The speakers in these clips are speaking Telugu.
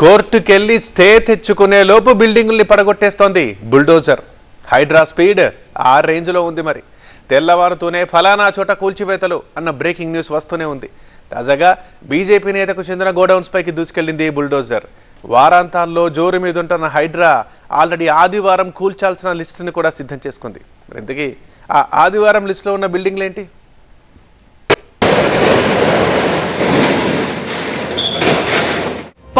కోర్టుకెళ్ళి స్టే తెచ్చుకునే లోపు బిల్డింగుల్ని పడగొట్టేస్తోంది బుల్డోజర్. హైడ్రా స్పీడ్ ఆ రేంజ్లో ఉంది మరి. తెల్లవారుతూనే ఫలానా చోట కూల్చివేతలు అన్న బ్రేకింగ్ న్యూస్ వస్తూనే ఉంది. తాజాగా బీజేపీ నేతకు చెందిన గోడౌన్స్ పైకి దూసుకెళ్ళింది బుల్డోజర్. వారాంతాల్లో జోరు మీదుంటున్న హైడ్రా ఆల్రెడీ ఆదివారం కూల్చాల్సిన లిస్టుని కూడా సిద్ధం చేసుకుంది. ఇంతకీ ఆ ఆదివారం లిస్టులో ఉన్న బిల్డింగ్లు ఏంటి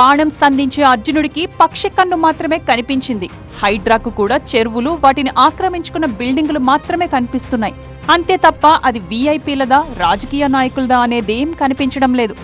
బాణం సంధించే అర్జునుడికి పక్షి కన్ను మాత్రమే కనిపించింది. హైడ్రాకు కూడా చెరువులు వాటిని ఆక్రమించుకున్న బిల్డింగులు మాత్రమే కనిపిస్తున్నాయి. అంతే తప్ప అది వీఐపీలదా రాజకీయ నాయకులదా అనేదేం కనిపించడం లేదు.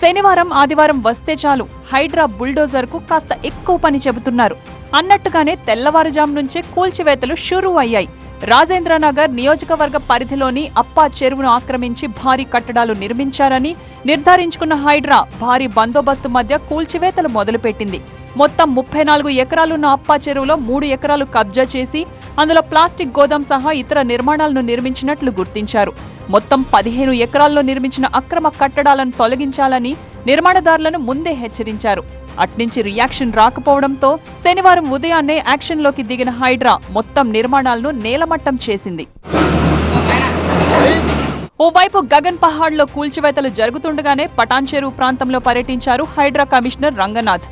శనివారం ఆదివారం వస్తే చాలు హైడ్రా బుల్డోజర్కు కాస్త ఎక్కువ పని చెబుతున్నారు. అన్నట్టుగానే తెల్లవారుజాము నుంచే కూల్చివేతలు షురూ అయ్యాయి. రాజేంద్రనగర్ నియోజకవర్గ పరిధిలోని అప్పా చెరువును ఆక్రమించి భారీ కట్టడాలు నిర్మించారని నిర్ధారించుకున్న హైడ్రా భారీ బందోబస్తు మధ్య కూల్చివేతలు మొదలుపెట్టింది. మొత్తం ముప్పై నాలుగు ఎకరాలున్న అప్పా చెరువులో మూడు ఎకరాలు కబ్జా చేసి అందులో ప్లాస్టిక్ గోదాం సహా ఇతర నిర్మాణాలను నిర్మించినట్లు గుర్తించారు. మొత్తం పదిహేను ఎకరాల్లో నిర్మించిన అక్రమ కట్టడాలను తొలగించాలని నిర్మాణదారులను ముందే హెచ్చరించారు. అట్నుంచి రియాక్షన్ రాకపోవడంతో శనివారం ఉదయాన్నే యాక్షన్లోకి దిగిన హైడ్రా మొత్తం నిర్మాణాలను నేలమట్టం చేసింది. ఓవైపు గగన్ పహాడ్లో కూల్చివేతలు జరుగుతుండగానే పటాన్ చెరువు ప్రాంతంలో పర్యటించారు హైడ్రా కమిషనర్ రంగనాథ్.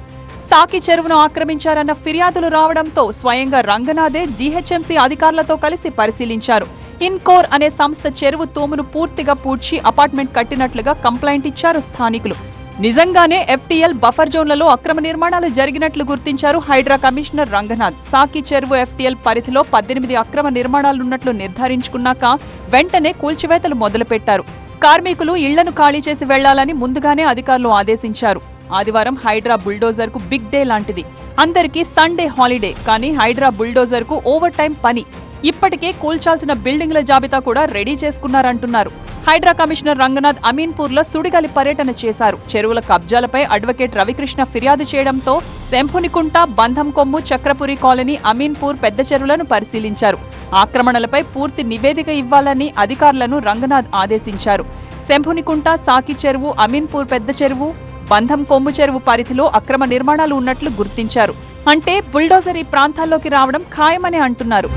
సాకి చెరువును ఆక్రమించారన్న ఫిర్యాదులు రావడంతో స్వయంగా రంగనాథే జీహెచ్ఎంసీ అధికారులతో కలిసి పరిశీలించారు. ఇన్కోర్ అనే సంస్థ చెరువు తూమును పూర్తిగా పూడ్చి అపార్ట్మెంట్ కట్టినట్లుగా కంప్లైంట్ ఇచ్చారు స్థానికులు. నిజంగానే ఎఫ్టీఎల్ బఫర్ జోన్లలో అక్రమ నిర్మాణాలు జరిగినట్లు గుర్తించారు హైడ్రా కమిషనర్ రంగనాథ్. సాకి చెరువు ఎఫ్టీఎల్ పరిధిలో పద్దెనిమిది అక్రమ నిర్మాణాలున్నట్లు నిర్ధారించుకున్నాక వెంటనే కూల్చివేతలు మొదలుపెట్టారు. కార్మికులు ఇళ్ళను ఖాళీ చేసి వెళ్ళాలని ముందుగానే అధికారులు ఆదేశించారు. ఆదివారం హైడ్రా బుల్డోజర్కు బిగ్ డే లాంటిది. అందరికీ సండే హాలిడే కానీ హైడ్రా బుల్డోజర్కు ఓవర్ టైం పని. ఇప్పటికే కూల్చాల్సిన బిల్డింగ్ల జాబితా కూడా రెడీ చేసుకున్నారంటున్నారు. హైడ్రా కమిషనర్ రంగనాథ్ అమీన్పూర్లో సుడిగాలి పర్యటన చేశారు. చెరువుల కబ్జాలపై అడ్వకేట్ రవికృష్ణ ఫిర్యాదు చేయడంతో శంభునికుంట బంధం కొమ్ము చక్రపురి కాలనీ అమీన్పూర్ పెద్ద చెరువులను పరిశీలించారు. ఆక్రమణలపై పూర్తి నివేదిక ఇవ్వాలని అధికారులను రంగనాథ్ ఆదేశించారు. శంభునికుంట సాకి చెరువు అమీన్పూర్ పెద్ద చెరువు బంధం కొమ్ము చెరువు పరిధిలో అక్రమ నిర్మాణాలు ఉన్నట్లు గుర్తించారు. అంటే బుల్డోజర్ ఈ ప్రాంతాల్లోకి రావడం ఖాయమని అంటున్నారు.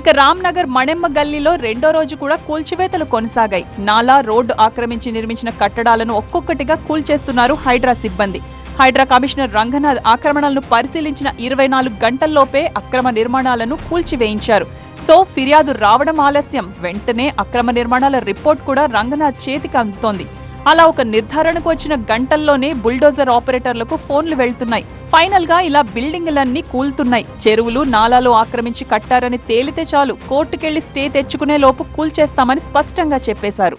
ఇక రామ్నగర్ మణెమ్మ గల్లీలో రెండో రోజు కూడా కూల్చివేతలు కొనసాగాయి. నాలా రోడ్డు ఆక్రమించి నిర్మించిన కట్టడాలను ఒక్కొక్కటిగా కూల్చేస్తున్నారు హైడ్రా సిబ్బంది. హైడ్రా కమిషనర్ రంగనాథ్ ఆక్రమణలను పరిశీలించిన ఇరవై నాలుగు గంటల్లోపే అక్రమ నిర్మాణాలను కూల్చివేయించారు. సో ఫిర్యాదు రావడం ఆలస్యం. వెంటనే అక్రమ నిర్మాణాల రిపోర్ట్ కూడా రంగనాథ్ చేతికి అందుతోంది. అలా ఒక నిర్ధారణకు వచ్చిన గంటల్లోనే బుల్డోజర్ ఆపరేటర్లకు ఫోన్లు వెళ్తున్నాయి. ఫైనల్గా ఇలా బిల్డింగులన్నీ కూల్తున్నాయి. చెరువులు నాలాలు ఆక్రమించి కట్టారని తేలితే చాలు. కోర్టుకెళ్ళి స్టే తెచ్చుకునే లోపు కూల్చేస్తామని స్పష్టంగా చెప్పేశారు.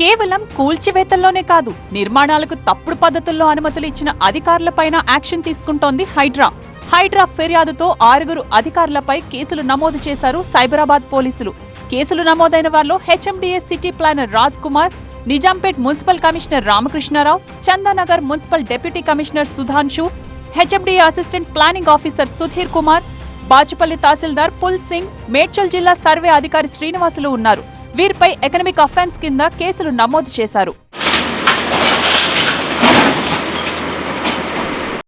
కేవలం కూల్చివేతల్లోనే కాదు నిర్మాణాలకు తప్పుడు పద్ధతుల్లో అనుమతులు ఇచ్చిన అధికారులపైన యాక్షన్ తీసుకుంటోంది హైడ్రా. హైడ్రా ఫిర్యాదుతో ఆరుగురు అధికారులపై కేసులు నమోదు చేశారు సైబరాబాద్ పోలీసులు. కేసులు నమోదైన వారిలో HMDS city planner Raj Kumar Nizampet municipal commissioner Ramakrishnarao Chandanagar municipal deputy commissioner Sudhanshu HMDA assistant planning officer Sudheer Kumar Bachupally tahsildar Phool Singh Medchal జిల్లా సర్వే అధికారి శ్రీనివాసులు ఉన్నారు. వీరిపై ఎకనమిక్ అఫెన్స్ కింద కేసులు నమోదు చేశారు.